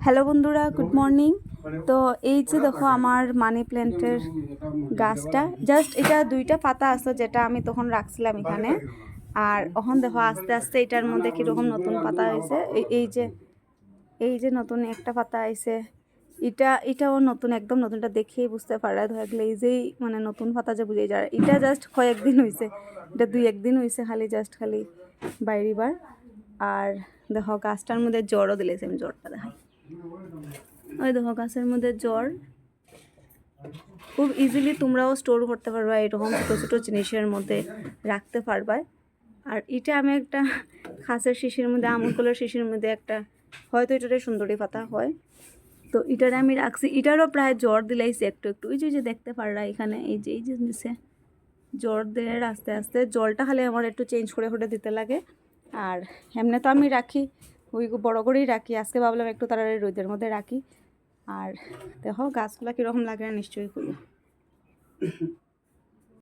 Hello বন্ধুরা good morning তো এই যে দেখো আমার মানি প্ল্যান্টের গাছটা জাস্ট এটা দুইটা পাতা আছে যেটা আমি তখন রাখছিলাম এখানে। আর এখন দেখো আস্তে আস্তে এটার মধ্যে কীরকম নতুন পাতা হয়েছে। এই- এই যে এই যে নতুন একটা পাতা আইছে এটা, এটাও নতুন, একদম নতুনটা দেখেই বুঝতে পারা গেলে এই যেই মানে নতুন পাতা যে বুঝে যায়। এটা জাস্ট কয়েকদিন হয়েছে এটা দুই একদিন হয়েছে খালি জাস্ট খালি বাইরিবার আর দেখো গাছটার মধ্যে জ্বরও দিলেছে আমি জ্বরটা দেখাই ওই দেখো গাছের মধ্যে জ্বর। খুব ইজিলি তোমরাও স্টোর করতে পারবা, এরকম ছোটো ছোটো জিনিসের মধ্যে রাখতে পারবা। আর এটা আমি একটা খাসের শিশির মধ্যে, আমুল কলের শিশির মধ্যে একটা, হয়তো এটারে সুন্দরী পাতা হয়। তো এটারে আমি রাখছি। এটারও প্রায় জ্বর দিলাইছি একটু একটু। ওই যে দেখতে পাররা এখানে, এই যে, এই নিচে জ্বর দিয়ে আস্তে আস্তে। জলটা খালি আমার একটু চেঞ্জ করে করে দিতে লাগে। আর এমনি তো আমি রাখি, ওই বড় করেই রাখি। আজকে ভাবলাম একটু তাড়াতাড়ি রোদের মধ্যে রাখি। আর দেখো, গাছগুলা কীরকম লাগে নিশ্চয়ই খুলি।